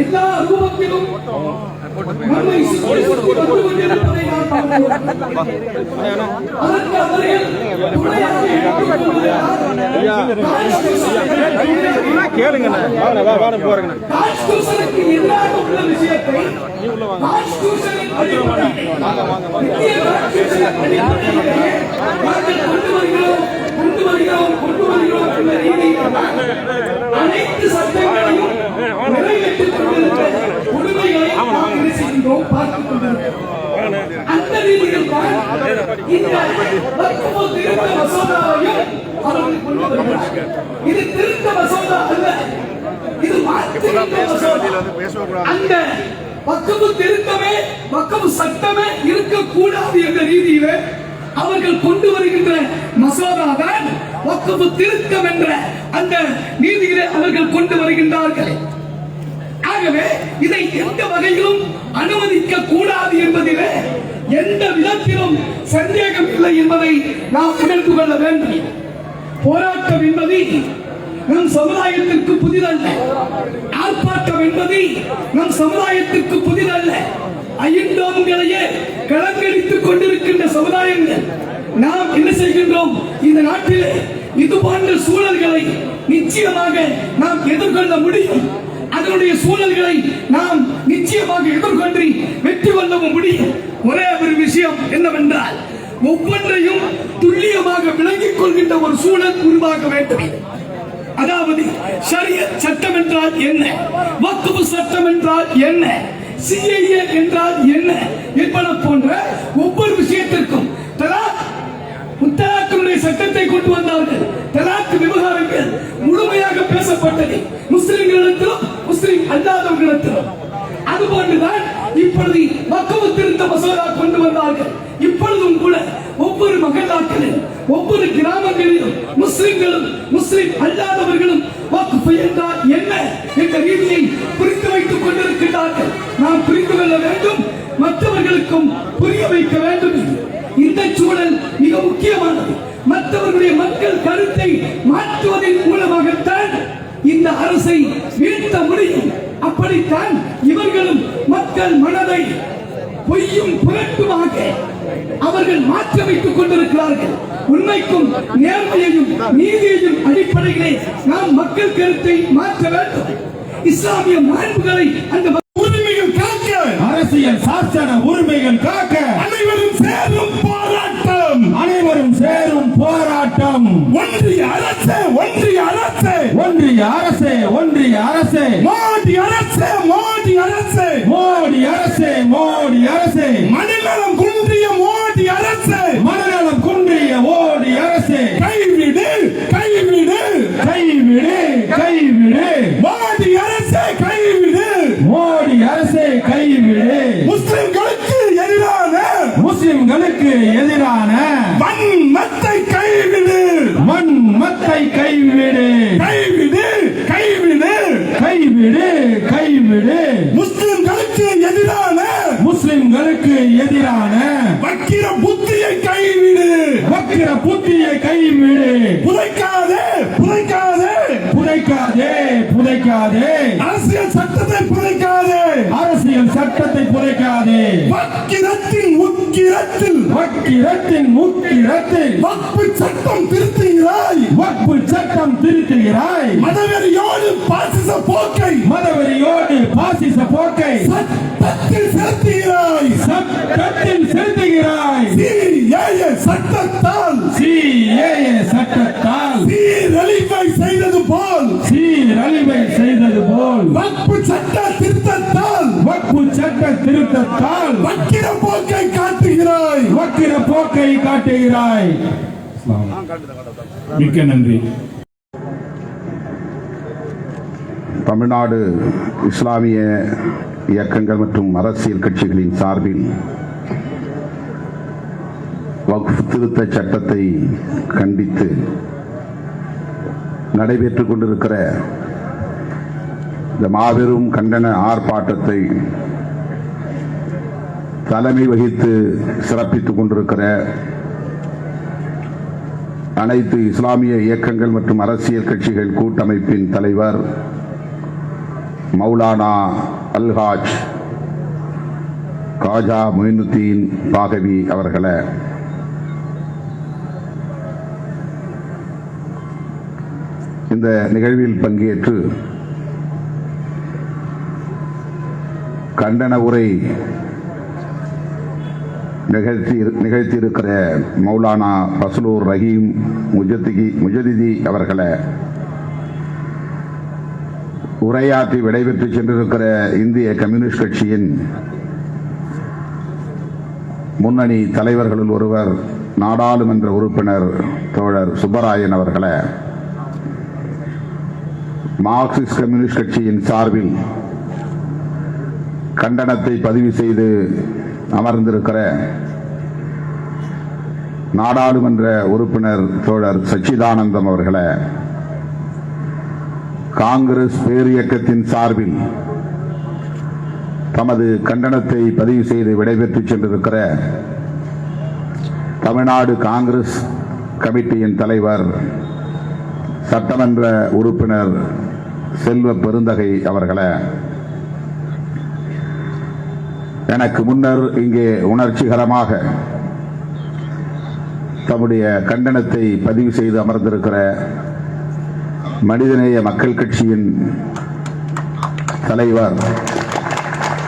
எல்லா ரூபத்திலும் நம்மை சுற்றி வந்து கொண்டிருப்பதை நாம் பார்க்கிறோம். அதற்கு அவர்கள் துணையாக வாங்க வா வாங்க கான்ஸ்டியூஷனுக்கு எதிராக உள்ள விஷயத்தை கான்ஸ்டியூஷனின் இந்திய கான்ஸ்டியூஷனின் அடிப்படையிலே நாங்கள் கொண்டு வருகிறோம் கொண்டு வருகிறோம் கொண்டு வருகிறோம் என்ற ரீதியில் அனைத்து சட்டங்களையும் நிறைவேற்றிக் கொண்டிருக்கிற உரிமைகளை நாம் என்ன செய்கின்றோம்? பார்த்துக் கொண்டிருக்கிறோம் அந்த ரீதியில் தான் இந்த வக்ஃபு திருத்த மசோதாவையும் அவர்கள் கொண்டு வருகிறார் இது திருத்த மசோதா அல்ல. இது மாற்றிருத்த மசோதா. அந்த வக்ஃபு திருத்தமே வக்ஃபு சட்டமே இருக்கக்கூடாது என்ற ரீதியிலே அவர்கள் கொண்டு வருகின்ற மசோதாதான் வக்ஃபு திருத்தம் என்ற அந்த நீதியிலே அவர்கள் கொண்டு வருகின்றார்கள். ஆகவே இதை எந்த வகையிலும் அனுமதிக்க கூடாது என்பதிலே எந்த விதத்திலும் சந்தேகம் இல்லை என்பதை நாம் உணர்ந்து கொள்ள வேண்டும். போராட்டம் என்பது நம் சமுதாயத்திற்கு புதிதல்ல. ஆர்ப்பாட்டம் என்பது நம் சமுதாயத்திற்கு புதிதல்ல. ஐந்தோம்களையே கலங்கடித்துக் கொண்டிருக்கின்ற சமுதாயங்கள். நாம் என்ன செய்கின்றோம்? இந்த நாட்டில் இது போன்ற சூழல்களை நிச்சயமாக நாம் எதிர்கொள்ள முடியும். அதனுடைய சூழல்களை நாம் நிச்சயமாக எதிர்கொண்டு வெற்றி கொள்ளவும் முடியும். ஒரே ஒரு விஷயம் என்னவென்றால் ஒவ்வொன்றையும் துல்லியமாக விளங்கிக் கொள்கின்ற ஒரு சூழல் உருவாக்க வேண்டும். அதாவது சரிய சட்டம் என்றால் என்ன? வக்குவு சட்டம் என்றால் என்ன? சிஐஏ என்றால் என்ன என்பன போன்ற ஒவ்வொரு விஷயத்திற்கும் தலாக் முத்தலாக்கினுடைய சட்டத்தை கொண்டு வந்தார்கள். தலாக் விவகாரங்கள் முழுமையாக பேசப்பட்டது. முஸ்லிம்களிடத்திலும் முஸ்லிம் அல்லாதவர்களிடத்திலும். அதுபோன்றுதான் இப்பொழுது மக்கள் திருத்த மசோதா கொண்டு வந்தார்கள். இப்பொழுதும் கூட ஒவ்வொரு மகல்லாக்களில் ஒவ்வொரு கிராமங்களிலும் முஸ்லிம்களும் முஸ்லிம் அல்லாதவர்களும் வக்ஃப் என்றால் என்ன என்ற ரீதியை புரிந்து வைத்துக் கொண்டிருக்கிறார்கள் நாம் புரிந்து கொள்ள வேண்டும். மற்றவர்களுக்கும் புரிய வைக்க வேண்டும். இந்த சூழல் மிக முக்கியமானது. மற்றவர்களுடைய மக்கள் கருத்தை மாற்றுவதன் மூலமாகத்தான் இந்த அரசை வீழ்த்த முடியும். அப்படித்தான் இவர்களும் மக்கள் மனதை பொய்யும் புரட்டுமாக அவர்கள் மாற்றி வைத்துக் கொண்டிருக்கிறார்கள். உண்மைக்கும் நேர்மையையும் நீதியையும் அடிப்படையிலே நாம் மக்கள் கருத்தை மாற்ற வேண்டும். இஸ்லாமிய மாண்புகளை அந்த உரிமைகள் காக்க. அரசியல் சாசன உரிமைகள் காக்க. அனைவரும் சேரும் போராட்டம். அனைவரும் சேரும் போராட்டம். ஒன்றிய அரசு ஒன்றிய அரசு. ஒன்றிய அரசே ஒன்றிய அரசே. மோடி அரசு மோடி அரசு. மோடி அரசே மோடி அரசே. மனிதனம் குன்றிய மோடி அரசு. மனநலம் வக்கிர புத்தியை கைவிடு. புதைக்காதே புதைக்காதே. புதைக்காதே புதைக்காதே. அரசியல் சட்டத்தை புதைக்காதே. அரசியல் சட்டத்தை புதைக்காதே. வக்கிரத்தின் உக்கிரத்தில் வக்கிரத்தின் முக்கிரத்தில். வக்பு சட்டம் திருத்துகிறாய். வக்பு சட்டம் திருத்துகிறாய். மதவெறியோடு பாசிச போக்கை. மதவெறியோடு பாசிச போக்கை. சட்டத்தில் செலுத்துகிறாய். சட்டத்தில் செலுத்துகிறாய். சட்டத்தால். சிஏஏ சட்டத்தால். சீரழிவை செய்தது போல். சீரழிவை செய்தது போல். வக்பு சட்ட திருத்தத்தால். வக்பு சட்ட திருத்தத்தால். வக்கிர போக்கை காட்டுகிறாய். வக்கிர போக்கை காட்டுகிறாய். மிக்க நன்றி. தமிழ்நாடு இஸ்லாமிய இயக்கங்கள் மற்றும் அரசியல் கட்சிகளின் சார்பில் வக்ஃப் திருத்த சட்டத்தை கண்டித்து நடைபெற்றுக் கொண்டிருக்கிற இந்த மாபெரும் கண்டன ஆர்ப்பாட்டத்தை தலைமை வகித்து சிறப்பித்துக் கொண்டிருக்கிற அனைத்து இஸ்லாமிய இயக்கங்கள் மற்றும் அரசியல் கட்சிகள் கூட்டமைப்பின் தலைவர் மௌலானா அல்ஹாஜ் காஜா மொயினுத்தீன் பாகவி அவர்களை. இந்த நிகழ்வில் பங்கேற்று கண்டன உரை நிகழ்த்தி நிகழ்த்தியிருக்கிற மௌலானா பசலூர் ரஹீம் முஜத்திகி முஜதிதி அவர்களை உரையாற்றி விடைபெற்று சென்றிருக்கிற இந்திய கம்யூனிஸ்ட் கட்சியின் முன்னணி தலைவர்களுள் ஒருவர் நாடாளுமன்ற உறுப்பினர் தோழர் சுப்பராயன் அவர்களை மார்க்சிஸ்ட் கம்யூனிஸ்ட் கட்சியின் சார்பில் கண்டனத்தை பதிவு செய்து அமர்ந்திருக்கிற நாடாளுமன்ற உறுப்பினர் தோழர் சச்சிதானந்தம் அவர்களை காங்கிரஸ் பேரியக்கத்தின் சார்பில் தமது கண்டனத்தை பதிவு செய்து விடைபெற்று சென்றிருக்கிற தமிழ்நாடு காங்கிரஸ் கமிட்டியின் தலைவர் சட்டமன்ற உறுப்பினர் செல்வ பெருந்தகை அவர்களை எனக்கு முன்னர் இங்கே உணர்ச்சிகரமாக தம்முடைய கண்டனத்தை பதிவு செய்து அமர்ந்திருக்கிற மனிதநேய மக்கள் கட்சியின் தலைவர்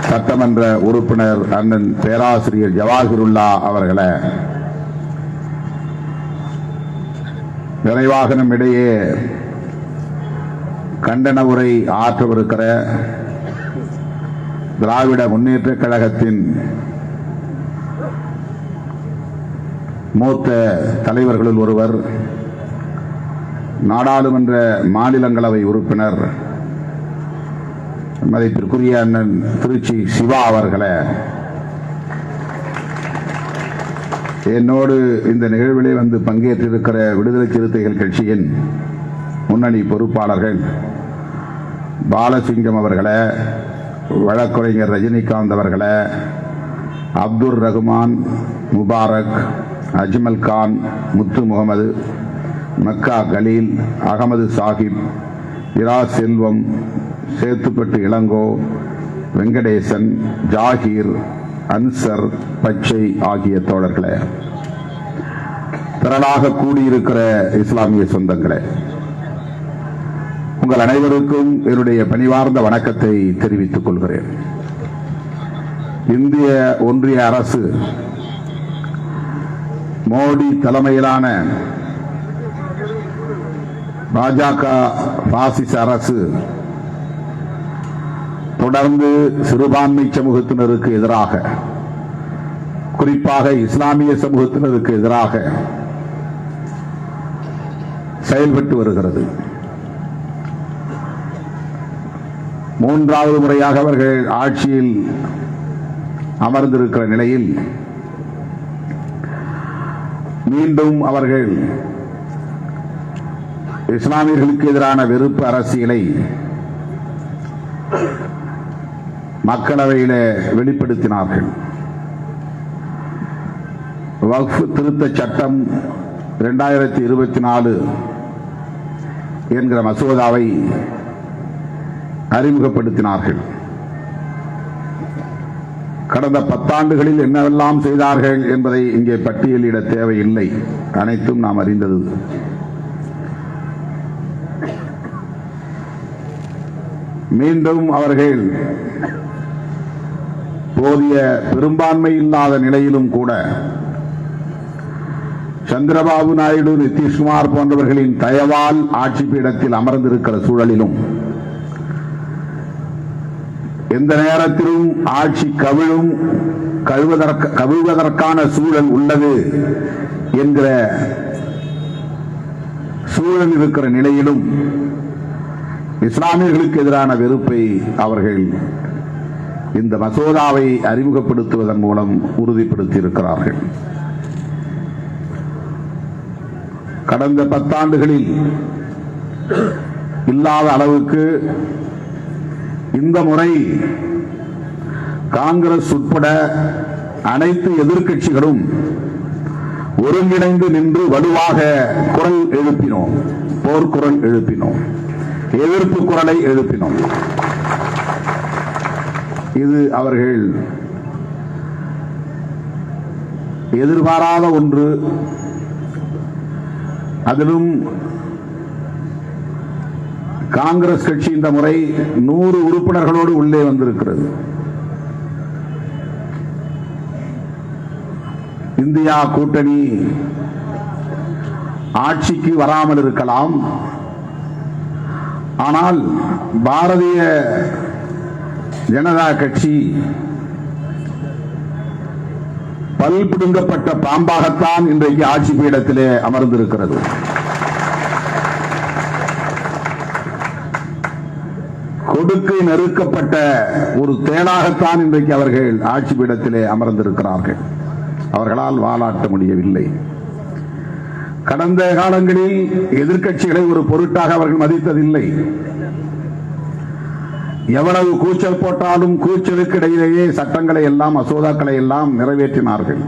சட்டமன்ற உறுப்பினர் அண்ணன் பேராசிரியர் ஜவாஹிருல்லா அவர்களை நிறைவாகனம் இடையே கண்டன உரை ஆற்றவிருக்கிற திராவிட முன்னேற்ற கழகத்தின் மூத்த தலைவர்களில் ஒருவர் நாடாளுமன்ற மாநிலங்களவை உறுப்பினர் மதிப்பிற்குரிய அண்ணன் திருச்சி சிவா அவர்களை. என்னோடு இந்த நிகழ்விலே வந்து பங்கேற்றிருக்கிற விடுதலை சிறுத்தைகள் கட்சியின் முன்னணி பொறுப்பாளர்கள் பாலசிங்கம் அவர்களை வழக்குரைஞர் ரஜினிகாந்த் அவர்களை அப்துல் ரகுமான் முபாரக் அஜ்மல் கான் முத்து முகமது மக்கா கலீல் அகமது சாஹிப் இரா செல்வம் சேத்துப்பட்டு இளங்கோ வெங்கடேசன் ஜாகீர் அன்சர் பச்சை ஆகிய தோழர்களே. திரளாக கூடியிருக்கிற இஸ்லாமிய சொந்தங்களே. உங்கள் அனைவருக்கும் என்னுடைய பணிவார்ந்த வணக்கத்தை தெரிவித்துக் கொள்கிறேன். இந்திய ஒன்றிய அரசு மோடி தலைமையிலான பாஜக பாசிச அரசு தொடர்ந்து சிறுபான்மை சமூகத்தினருக்கு எதிராக குறிப்பாக இஸ்லாமிய சமூகத்தினருக்கு எதிராக செயல்பட்டு வருகிறது. மூன்றாவது முறையாக அவர்கள் ஆட்சியில் அமர்ந்திருக்கிற நிலையில் மீண்டும் அவர்கள் இஸ்லாமியர்களுக்கு எதிரான வெறுப்பு அரசியலை மக்களவையில் வெளிப்படுத்தினார்கள். வக்ஃப் திருத்த சட்டம் இரண்டாயிரத்தி இருபத்தி நாலு என்கிற மசோதாவை அறிமுகப்படுத்தினார்கள். கடந்த பத்தாண்டுகளில் என்னவெல்லாம் செய்தார்கள் என்பதை இங்கே பட்டியலிட தேவையில்லை. அனைத்தும் நாம் அறிந்தது. மீண்டும் அவர்கள் போதிய பெரும்பான்மை இல்லாத நிலையிலும் கூட சந்திரபாபு நாயுடு நிதிஷ்குமார் போன்றவர்களின் தயவால் ஆட்சி பீடத்தில் அமர்ந்திருக்கிற சூழலிலும் எந்த நேரத்திலும் ஆட்சி கவிழும் கழுவதற்கு கவிழ்வதற்கான சூழல் உள்ளது என்கிற சூழல் இருக்கிற நிலையிலும் இஸ்லாமியர்களுக்கு எதிரான வெறுப்பை அவர்கள் இந்த மசோதாவை அறிமுகப்படுத்துவதன் மூலம் உறுதிப்படுத்தி இருக்கிறார்கள் கடந்த பத்தாண்டுகளில் இல்லாத அளவுக்கு இந்த முறை காங்கிரஸ் உட்பட அனைத்து எதிர்கட்சிகளும் ஒருங்கிணைந்து நின்று வலுவாக குரல் எழுப்பினோம். போர்க்குரல் எழுப்பினோம். எதிர்ப்பு குரலை எழுப்பினோம். இது அவர்கள் எதிர்பாராத ஒன்று. அதிலும் காங்கிரஸ் கட்சி இந்த முறை நூறு உறுப்பினர்களோடு உள்ளே வந்திருக்கிறது. இந்தியா கூட்டணி ஆட்சிக்கு வராமல் இருக்கலாம். ஆனால் பாரதிய ஜனதா கட்சி பல் பிடுங்கப்பட்ட பாம்பாகத்தான் இன்றைக்கு ஆட்சி பீடத்திலே அமர்ந்திருக்கிறது. கொடுக்கை நெருக்கப்பட்ட ஒரு தேனாகத்தான் இன்றைக்கு அவர்கள் ஆட்சி பீடத்திலே அமர்ந்திருக்கிறார்கள். அவர்களால் வாலாட்ட முடியவில்லை. கடந்த காலங்களில் எதிர்கட்சிகளை ஒரு பொருட்டாக அவர்கள் மதித்ததில்லை. எவ்வளவு கூச்சல் போட்டாலும் கூச்சலுக்கு இடையிலேயே சட்டங்களை எல்லாம் மசோதாக்களை எல்லாம் நிறைவேற்றினார்கள்.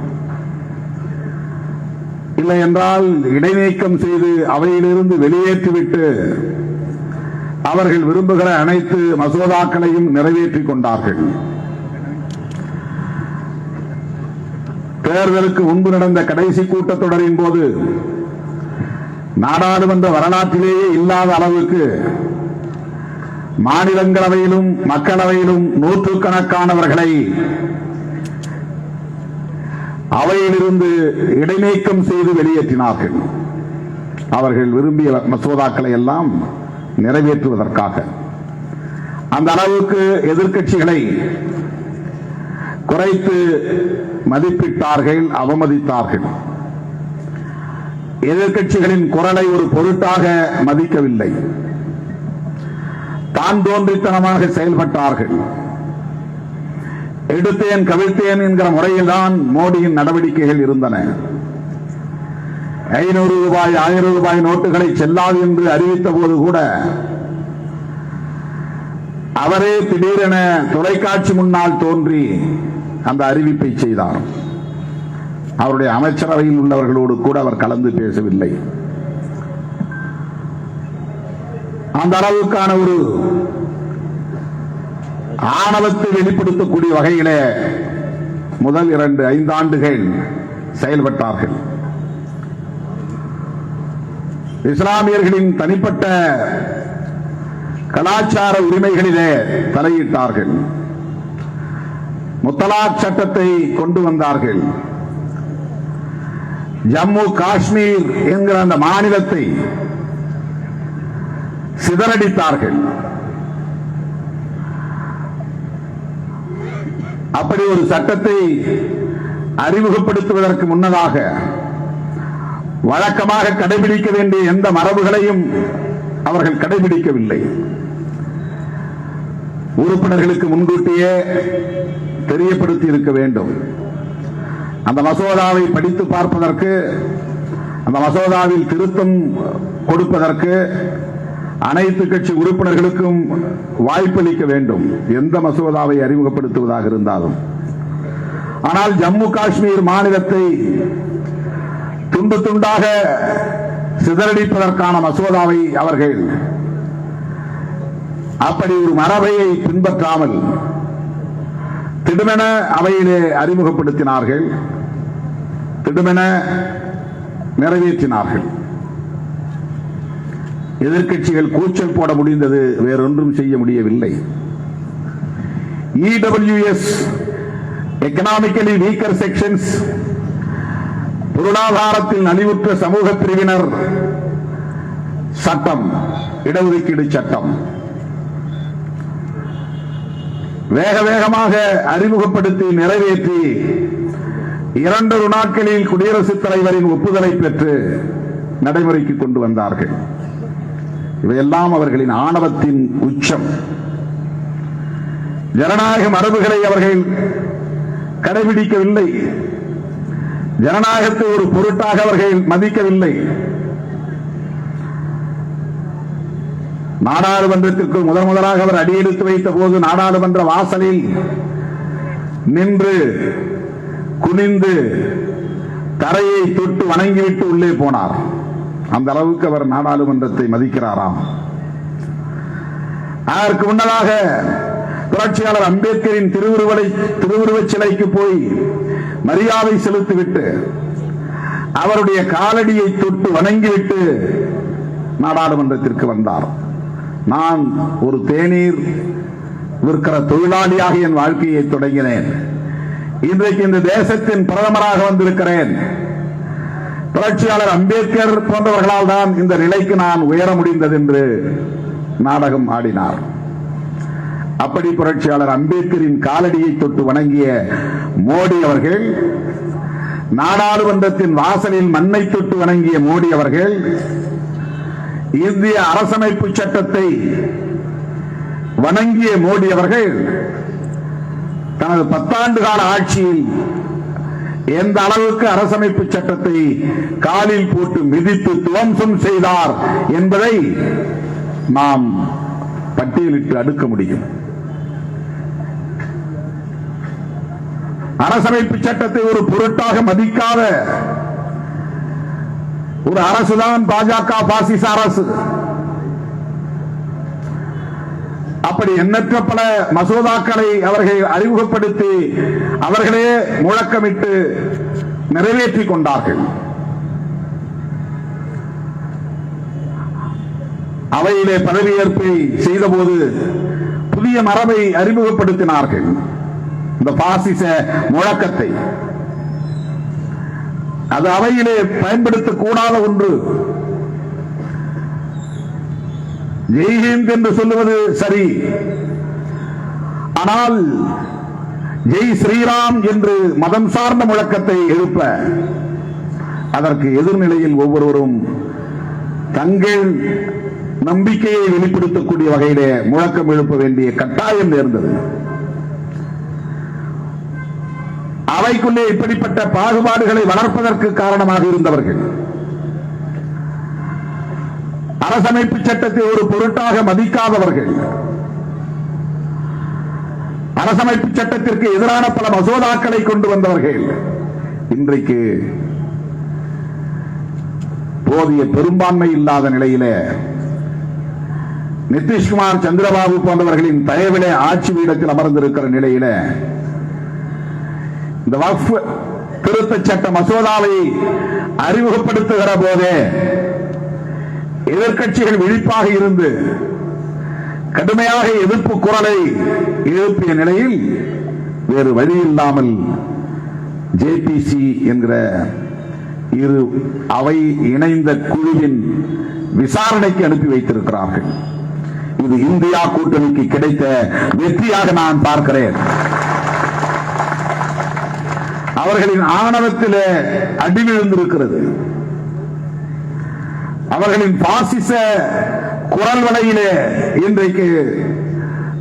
இல்லை என்றால் இடைநீக்கம் செய்து அவையிலிருந்து வெளியேற்றிவிட்டு அவர்கள் விரும்புகிற அனைத்து மசோதாக்களையும் நிறைவேற்றிக் கொண்டார்கள். தேர்தலுக்கு முன்பு நடந்த கடைசி கூட்டத்தொடரின் போது நாடாளுமன்ற வரலாற்றிலேயே இல்லாத அளவுக்கு மாநிலங்களவையிலும் மக்களவையிலும் நூற்றுக்கணக்கானவர்களை அவையிலிருந்து இடைநீக்கம் செய்து வெளியேற்றினார்கள். அவர்கள் விரும்பிய மசோதாக்களை எல்லாம் நிறைவேற்றுவதற்காக. அந்த அளவுக்கு எதிர்கட்சிகளை குறைத்து மதிப்பிட்டார்கள் அவமதித்தார்கள். எதிர்கட்சிகளின் குரலை ஒரு பொருட்டாக மதிக்கவில்லை. தான் தோன்றித்தனமாக செயல்பட்டார்கள். எடுத்தேன் கவிழ்த்தேன் என்கிற முறையில்தான் மோடியின் நடவடிக்கைகள் இருந்தன. ஐநூறு ரூபாய் ஆயிரம் ரூபாய் நோட்டுகளை செல்லாது என்று அறிவித்த போது கூட அவரே திடீரென தொலைக்காட்சி முன்னால் தோன்றி அந்த அறிவிப்பை செய்தார். அவருடைய அமைச்சரவையில் உள்ளவர்களோடு கூட அவர் கலந்து பேசவில்லை. அந்த அளவுக்கான ஒரு ஆணவத்தை வெளிப்படுத்தக்கூடிய வகையிலே முதல் இரண்டு ஐந்தாண்டுகள் செயல்பட்டார்கள். இஸ்லாமியர்களின் தனிப்பட்ட கலாச்சார உரிமைகளிலே தலையிட்டார்கள். முத்தலாக் சட்டத்தை கொண்டு வந்தார்கள். ஜம்மு காஷ்மீர் என்கிற அந்த மாநிலத்தை சிதறடித்தார்கள். அப்படி ஒரு சட்டத்தை அறிமுகப்படுத்துவதற்கு முன்னதாக வழக்கமாக கடைபிடிக்க வேண்டிய எந்த மரபுகளையும் அவர்கள் கடைபிடிக்கவில்லை. உறுப்பினர்களுக்கு முன்கூட்டியே தெரியப்படுத்தி இருக்க வேண்டும். அந்த மசோதாவை படித்து பார்ப்பதற்கு அந்த மசோதாவில் திருத்தம் கொடுப்பதற்கு அனைத்து கட்சி உறுப்பினர்களுக்கும் வாய்ப்பளிக்க வேண்டும். எந்த மசோதாவை அறிமுகப்படுத்துவதாக இருந்தாலும். ஆனால் ஜம்மு காஷ்மீர் மாநிலத்தை துண்டு துண்டாக சிதறடிப்பதற்கான மசோதாவை அவர்கள் அப்படி ஒரு மரபையை பின்பற்றாமல் திடுமென அவையிலே அறிமுகப்படுத்தினார்கள். திடுமென நிறைவேற்றினார்கள். எதிர்க்கட்சிகள் கூச்சல் போட முடிந்தது வேறொன்றும் செய்ய முடியவில்லை. இடபிள்யூஎஸ் எக்கனாமிக்கலி வீக்கர் செக்ஷன்ஸ் பொருளாதாரத்தில் நலிவுற்ற சமூக பிரிவினர் சட்டம் இடஒதுக்கீடு சட்டம். வேக வேகமாக அறிமுகப்படுத்தி நிறைவேற்றி இரண்டொரு நாட்களில் குடியரசுத் தலைவரின் ஒப்புதலை பெற்று நடைமுறைக்கு கொண்டு வந்தார்கள். இவையெல்லாம் அவர்களின் ஆணவத்தின் உச்சம். ஜனநாயக மரபுகளை அவர்கள் கடைபிடிக்கவில்லை. ஜனநாயகத்தை ஒரு பொருட்டாக அவர்கள் மதிக்கவில்லை. நாடாளுமன்றத்திற்கு முதன் முதலாக அவர் அடியெடுத்து வைத்த போது நாடாளுமன்ற வாசலில் நின்று குனிந்து தரையை தொட்டு வணங்கிவிட்டு உள்ளே போனார். அந்த அளவுக்கு அவர் நாடாளுமன்றத்தை மதிக்கிறாராம். அதற்கு முன்னதாக புரட்சியாளர் அம்பேத்கரின் திருவுருவலை திருவுருவச் சிலைக்கு போய் மரியாதை செலுத்திவிட்டு அவருடைய காலடியை தொட்டு வணங்கிவிட்டு நாடாளுமன்றத்திற்கு வந்தார். நான் ஒரு தேநீர் விற்கிற தொழிலாளியாக என் வாழ்க்கையை தொடங்கினேன். இன்றைக்கு இந்த தேசத்தின் பிரதமராக வந்திருக்கிறேன். புரட்சியாளர் அம்பேத்கர் போன்றவர்களால் தான் இந்த நிலைக்கு நான் உயர முடிந்தது என்று நாடகம் ஆடினார். அப்படி புரட்சியாளர் அம்பேத்கரின் காலடியை தொட்டு வணங்கிய மோடி அவர்கள் நாடாளுமன்றத்தின் வாசலில் மண்ணை தொட்டு வணங்கிய மோடி அவர்கள் இந்திய அரசமைப்பு சட்டத்தை வணங்கிய மோடி அவர்கள் தனது பத்தாண்டு கால ஆட்சியில் எந்த அளவுக்கு அரசமைப்பு சட்டத்தை காலில் போட்டு மிதித்து துவம்சம் செய்தார் என்பதை நாம் பட்டியலிட்டு அடுக்க முடியும். அரசமைப்பு சட்டத்தை ஒரு பொருட்டாக மதிக்காத ஒரு அரசுதான் பாஜக பாசிச அரசு. அப்படி எண்ணற்ற பல மசோதாக்களை அவர்கள் அறிமுகப்படுத்தி அவர்களே முழக்கமிட்டு நிறைவேற்றிக் கொண்டார்கள். அவையிலே பதவியேற்பை செய்தபோது புதிய மரபை அறிமுகப்படுத்தினார்கள். இந்த பாசிச முழக்கத்தை. அது அவையிலே பயன்படுத்தக்கூடாத ஒன்று. ஜெய்ஹிந்த் என்று சொல்லுவது சரி. ஆனால் ஜெய் ஸ்ரீராம் என்று மதம் சார்ந்த முழக்கத்தை எழுப்ப அதற்கு எதிர்நிலையில் ஒவ்வொருவரும் தங்கள் நம்பிக்கையை வெளிப்படுத்தக்கூடிய வகையிலே முழக்கம் எழுப்ப வேண்டிய கட்டாயம் நேர்ந்தது. அவைக்குள்ளே இப்படிப்பட்ட பாகுபாடுகளை வளர்ப்பதற்கு காரணமாக இருந்தவர்கள். அரசமைப்பு சட்டத்தை ஒரு பொருட்டாக மதிக்காதவர்கள். அரசமைப்பு சட்டத்திற்கு எதிரான பல மசோதாக்களை கொண்டு வந்தவர்கள். இன்றைக்கு போதிய பெரும்பான்மை இல்லாத நிலையிலே நிதிஷ்குமார் சந்திரபாபு போன்றவர்களின் தயவிலே ஆட்சி பீடத்தில் அமர்ந்திருக்கிற நிலையில இந்த வக்ஃப் திருத்த சட்ட மசோதாவை அறிமுகப்படுத்துகிற போதே எதிர்க்கட்சிகள் விழிப்பாக இருந்து கடுமையாக எதிர்ப்பு குரலை எழுப்பிய நிலையில் வேறு வழி இல்லாமல் ஜேபிசி என்கிற இரு அவை இணைந்த குழுவின் விசாரணைக்கு அனுப்பி வைத்திருக்கிறார்கள். இது இந்தியா கூட்டணிக்கு கிடைத்த வெற்றியாக நான் பார்க்கிறேன். அவர்களின் ஆணவத்திலே அடிவிழுந்திருக்கிறது. அவர்களின் பாசிச குரல் வலையிலே இன்றைக்கு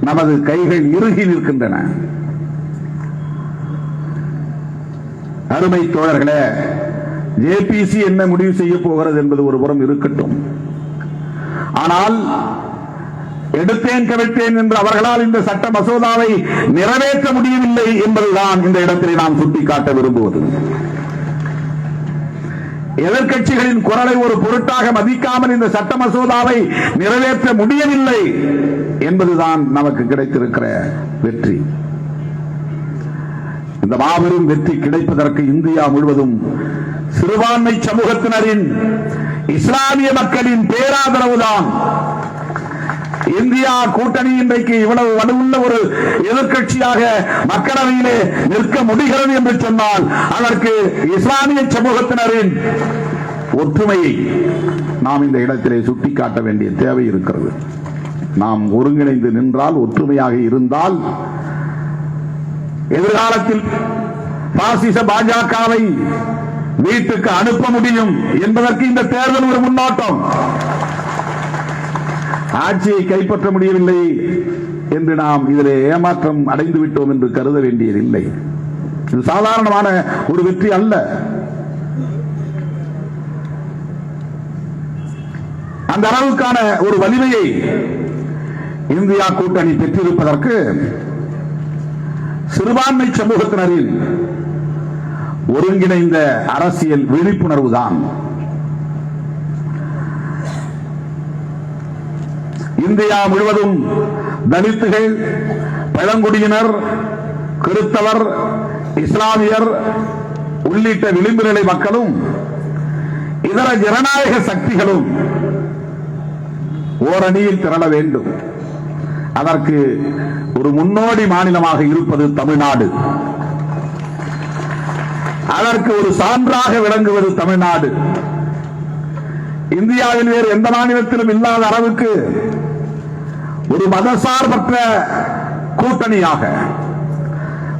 நமது கைகள் இறுகி நிற்கின்றன. அருமை தோழர்களே ஜேபிசி என்ன முடிவு செய்ய போகிறது என்பது ஒரு புறம் இருக்கட்டும். ஆனால் எடுத்தேன் கவிழ்த்தேன் என்று அவர்களால் இந்த சட்ட மசோதாவை நிறைவேற்ற முடியவில்லை என்பதுதான் இந்த இடத்திலே நாம் சுட்டிக்காட்ட விரும்புவது. எதிர்கட்சிகளின் குரலை ஒரு பொருட்டாக மதிக்காமல் இந்த சட்ட மசோதாவை நிறைவேற்ற முடியவில்லை என்பதுதான் நமக்கு கிடைத்திருக்கிற வெற்றி. இந்த மாபெரும் வெற்றி கிடைப்பதற்கு இந்தியா முழுவதும் சிறுபான்மை சமூகத்தினரின் இஸ்லாமிய மக்களின் பேராதரவுதான் இந்தியா கூட்டணி இன்றைக்கு இவ்வளவு வலுவுள்ள ஒரு எதிர்க்கட்சியாக மக்களவையிலே நிற்க முடிகிறது என்று சொன்னால் அதற்கு இஸ்லாமிய சமூகத்தினரின் ஒற்றுமையை நாம் இந்த இடத்திலே சுட்டிக்காட்ட வேண்டிய தேவை இருக்கிறது. நாம் ஒருங்கிணைந்து நின்றால் ஒற்றுமையாக இருந்தால் எதிர்காலத்தில் பாசிச பாஜகவை வீட்டுக்கு அனுப்ப முடியும் என்பதற்கு இந்த தேர்தல் ஒரு முன்னோட்டம். ஆட்சியை கைப்பற்ற முடியவில்லை என்று நாம் இதில் ஏமாற்றம் அடைந்து விட்டோம் என்று கருத வேண்டியதில்லை. இது சாதாரணமான ஒரு வெற்றி அல்ல. அந்த அளவுக்கான ஒரு வலிமையை இந்தியா கூட்டணி பெற்றிருப்பதற்கு சிறுபான்மை சமூகத்தினரின் ஒருங்கிணைந்த அரசியல் விழிப்புணர்வு தான் இந்தியா முழுவதும் தலித்துகள் பழங்குடியினர் கிறிஸ்தவர் இஸ்லாமியர் உள்ளிட்ட விளிம்பு நிலை மக்களும் இதர ஜனநாயக சக்திகளும் ஓரணியில் திரள வேண்டும். அதற்கு ஒரு முன்னோடி மாநிலமாக இருப்பது தமிழ்நாடு. அதற்கு ஒரு சான்றாக விளங்குவது தமிழ்நாடு. இந்தியாவில் வேறு எந்த மாநிலத்திலும் இல்லாத அளவுக்கு ஒரு மதசார்பற்ற கூட்டணியாக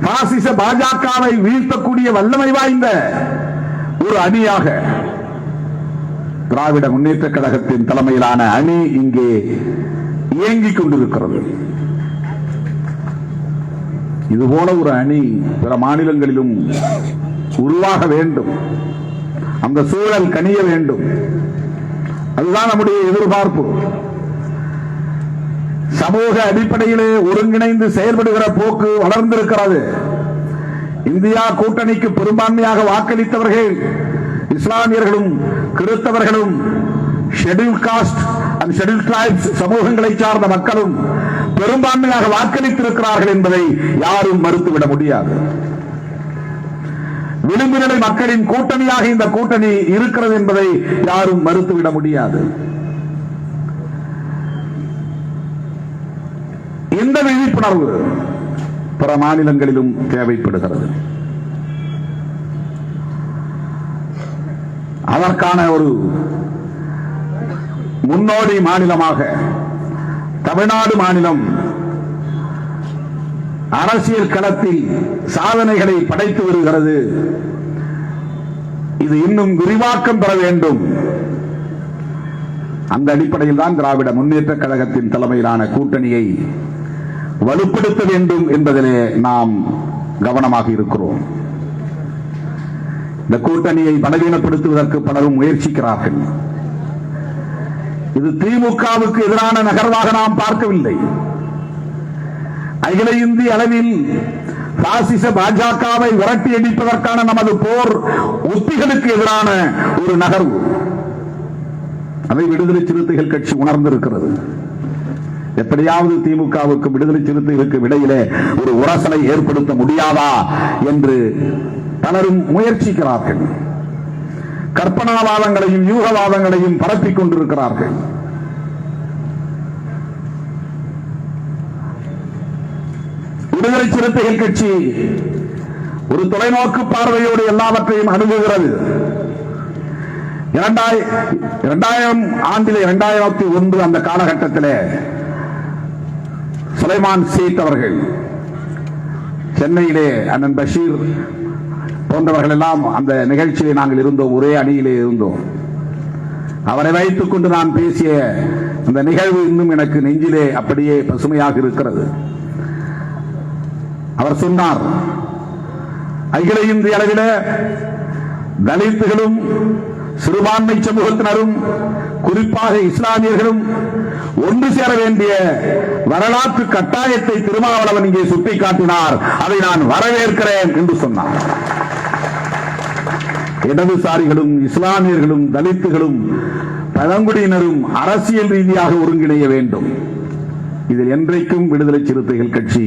பாசிச பாஜகவை வீழ்த்தக்கூடிய வல்லமை வாய்ந்த ஒரு அணியாக திராவிட முன்னேற்ற கழகத்தின் தலைமையிலான அணி இங்கே இயங்கிக் கொண்டிருக்கிறது. இதுபோல ஒரு அணி பிற மாநிலங்களிலும் உருவாக வேண்டும். அந்த சூழல் கனிய வேண்டும். அதுதான் நம்முடைய எதிர்பார்ப்பு. சமூக அடிப்படையிலே ஒருங்கிணைந்து செயல்படுகிற போக்கு வளர்ந்திருக்கிறது. இந்தியா கூட்டணிக்கு பெரும்பான்மையாக வாக்களித்தவர்கள் இஸ்லாமியர்களும் கிறிஸ்தவர்களும் ஷெட்யூல் காஸ்ட் அண்ட் டிரைப்ஸ் சமூகங்களை சார்ந்த மக்களும் பெரும்பான்மையாக வாக்களித்திருக்கிறார்கள் என்பதை யாரும் மறுத்துவிட முடியாது. விளிம்பு நிலை மக்களின் கூட்டணியாக இந்த கூட்டணி இருக்கிறது என்பதை யாரும் மறுத்துவிட முடியாது. இந்த விழிப்புணர்வு பிற மாநிலங்களிலும் தேவைப்படுகிறது. அதற்கான ஒரு முன்னோடி மாநிலமாக தமிழ்நாடு மாநிலம் அரசியல் களத்தில் சாதனைகளை படைத்து வருகிறது. இது இன்னும் விரிவாக்கம் பெற வேண்டும். அந்த அடிப்படையில் தான் திராவிட முன்னேற்ற கழகத்தின் தலைமையிலான கூட்டணியை வலுப்படுத்த வேண்டும் என்பதிலே நாம் கவனமாக இருக்கிறோம். இந்த கூட்டணியை பலவீனப்படுத்துவதற்கு பலரும் முயற்சிக்கிறார்கள். இது திமுகவுக்கு எதிரான நகர்வாக நாம் பார்க்கவில்லை. அகில இந்திய அளவில் பாசிச பாஜகவை விரட்டி அடிப்பதற்கான நமது போர் உத்திகளுக்கு எதிரான ஒரு நகர்வு. அதை விடுதலை சிறுத்தைகள் கட்சி உணர்ந்திருக்கிறது. எப்படியாவது திமுகவுக்கு விடுதலை சிறுத்தைகளுக்கு இடையிலே ஒரு உரசலை ஏற்படுத்த முடியாதா என்று பலரும் முயற்சிக்கிறார்கள். கற்பனாவாதங்களையும் யூகவாதங்களையும் பரப்பிக் கொண்டிருக்கிறார்கள். விடுதலை சிறுத்தைகள் கட்சி ஒரு தொலைநோக்கு பார்வையோடு எல்லாவற்றையும் அணுகுகிறது. இரண்டாயிரம் ஆண்டிலே இரண்டாயிரத்தி ஒன்று அந்த காலகட்டத்திலே சுலைமான் சீத் அவர்கள் சென்னையிலே அண்ணன் பஷீர் போன்றவர்கள் எல்லாம் அந்த நிகழ்ச்சியிலே நாங்கள் இருந்தோம் ஒரே அணியிலே இருந்தோம். அவரை வைத்துக் கொண்டு நான் பேசிய அந்த நிகழ்வு இன்னும் எனக்கு நெஞ்சிலே அப்படியே பசுமையாக இருக்கிறது. அவர் சொன்னார் அகில இந்திய அளவில் தலித்துகளும் சிறுபான்மை சமூகத்தினரும் குறிப்பாக இஸ்லாமியர்களும் ஒன்று சேர வேண்டிய வரலாற்று கட்டாயத்தை திருமாவளவன் இங்கே சுட்டிக்காட்டினார். அதை நான் வரவேற்கிறேன் என்று சொன்னார். இடதுசாரிகளும் இஸ்லாமியர்களும் தலித்துகளும் பழங்குடியினரும் அரசியல் ரீதியாக ஒருங்கிணைய வேண்டும். இதில் என்றைக்கும் விடுதலை சிறுத்தைகள் கட்சி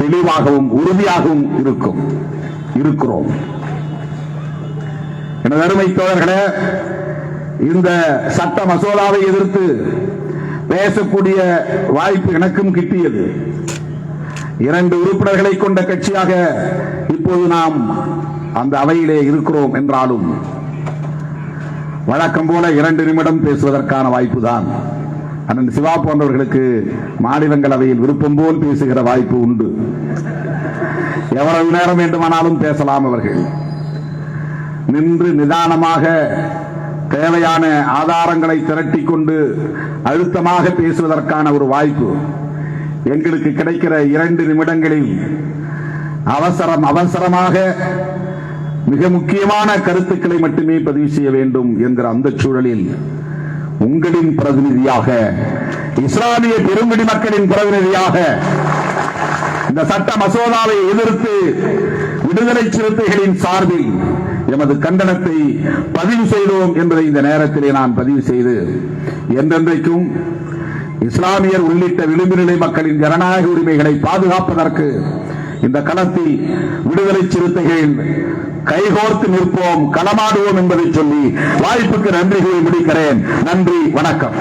தெளிவாகவும் உறுதியாகவும் இருக்கும் இருக்கிறோம். எனது அருமை தோழர்களே இந்த சட்ட மசோதாவை எதிர்த்து பேசக்கூடிய வாய்ப்பு எனக்கும் கிட்டியது. இரண்டு உறுப்பினர்களை கொண்ட கட்சியாக இப்போது நாம் அந்த அவையிலே இருக்கிறோம் என்றாலும் வழக்கம் போல இரண்டு நிமிடம் பேசுவதற்கான வாய்ப்பு தான் அண்ணன் சிவா போன்றவர்களுக்கு மாநிலங்களவையில் விருப்பம் போல் பேசுகிற வாய்ப்பு உண்டு. எவ்வளவு நேரம் வேண்டுமானாலும் பேசலாம் அவர்கள். நின்று நிதானமாக தேவையான ஆதாரங்களை திரட்டி கொண்டு அழுத்தமாக பேசுவதற்கான ஒரு வாய்ப்பு. எங்களுக்கு கிடைக்கிற இரண்டு நிமிடங்களில் அவசரம் அவசரமாக மிக முக்கியமான கருத்துக்களை மட்டுமே பதிவு செய்ய வேண்டும் என்கிற அந்த சூழலில் உங்களின் பிரதிநிதியாக இஸ்லாமிய பெருங்குடி மக்களின் பிரதிநிதியாக இந்த சட்ட மசோதாவை எதிர்த்து விடுதலை சிறுத்தைகளின் சார்பில் எமது கண்டனத்தை பதிவு செய்தோம் என்பதை இந்த நேரத்திலே நான் பதிவு செய்து என்றென்றைக்கும் இஸ்லாமியர் உள்ளிட்ட விளிம்புநிலை மக்களின் ஜனநாயக உரிமைகளை பாதுகாப்பதற்கு இந்த களத்தில் விடுதலை சிறுத்தைகள் கைகோர்த்து நிற்போம் களமாடுவோம் என்பதை சொல்லி வாய்ப்புக்கு நன்றி கூறி முடிக்கிறேன். நன்றி வணக்கம்.